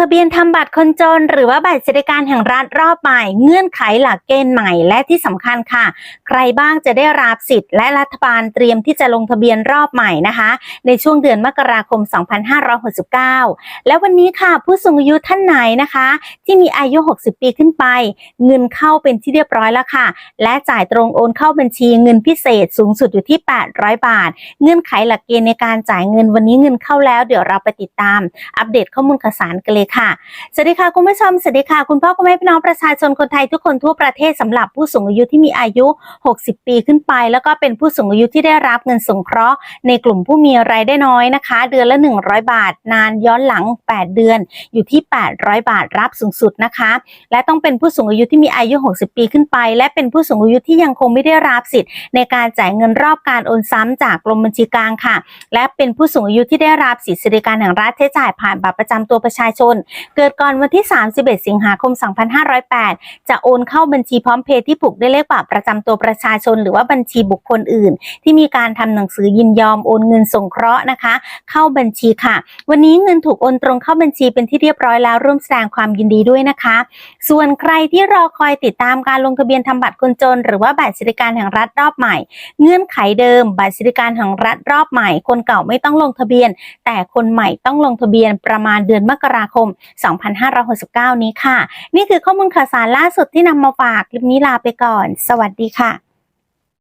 ทะเบียนทำบัตรคนจน หรือว่าบัตรสวัสดิการแห่งรัฐรอบใหม่ เงื่อนไขหลักเกณฑ์ใหม่และที่สำคัญค่ะ ใครบ้างจะได้รับสิทธิ์ และรัฐบาลเตรียมที่จะลงทะเบียนรอบใหม่นะคะ ในช่วงเดือนมกราคม 2569 และวันนี้ค่ะ ผู้สูงอายุท่านไหนนะคะ ที่มีอายุ 60 ปีขึ้นไป เงินเข้าเป็นที่เรียบร้อยแล้วค่ะ และจ่ายตรงโอนเข้าบัญชีเงินพิเศษสูงสุดอยู่ที่ 800 บาท เงื่อนไขหลักเกณฑ์ในการจ่ายเงินวันนี้เงินเข้าแล้ว เดี๋ยวเราไปติดตาม อัปเดตข้อมูลข่าวสารกันเลยค่ะ สวัสดีค่ะคุณผู้ชม สวัสดีค่ะคุณพ่อคุณแม่พี่น้องประชาชนคนไทยทุกคนทั่วประเทศสำหรับผู้สูงอายุที่มีอายุ 60 ปีขึ้นไป แล้วก็เป็นผู้สูงอายุที่ได้รับเงินสงเคราะห์ในกลุ่มผู้มีรายได้น้อยนะคะ เดือนละ 100 บาท นานย้อนหลัง 8 เดือน อยู่ที่ 800 บาทรับสูงสุดนะคะ และต้องเป็นผู้สูงอายุที่มีอายุ 60 ปีขึ้นไป และเป็นผู้สูงอายุที่ยังคงไม่ได้รับสิทธิ์ ในการจ่ายเงินรอบการโอนซ้ำจากกรมบัญชีกลางค่ะ และเป็นผู้สูงอายุที่ได้รับสิทธิสวัสดิการแห่งรัฐใช้จ่ายผ่านบัตรประจำตัวประชาชนเกิดก่อนวันที่ 31 สิงหาคม 2508 จะโอนเข้าบัญชีพร้อมเพย์ที่ผูกด้วยเลขบัตรประจำตัวประชาชน หรือว่าบัญชีบุคคลอื่น ที่มีการทำหนังสือยินยอมโอนเงินสงเคราะห์นะคะ เข้าบัญชีค่ะ วันนี้เงินถูกโอนตรงเข้าบัญชีเป็นที่เรียบร้อยแล้วร่วมแสดงความยินดีด้วยนะคะ ส่วนใครที่รอคอยติดตามการลงทะเบียนทำบัตรคนจน หรือว่าบัตรสวัสดิการแห่งรัฐรอบใหม่ เงื่อนไขเดิม บัตรสวัสดิการแห่งรัฐรอบใหม่ คนเก่าไม่ต้องลงทะเบียน แต่คนใหม่ต้องลงทะเบียนประมาณเดือนมกราคคม 2569 นี้ค่ะ นี่คือข้อมูลข่าวสารล่าสุดที่นำมาฝาก คลิปนี้ลาไปก่อน สวัสดีค่ะ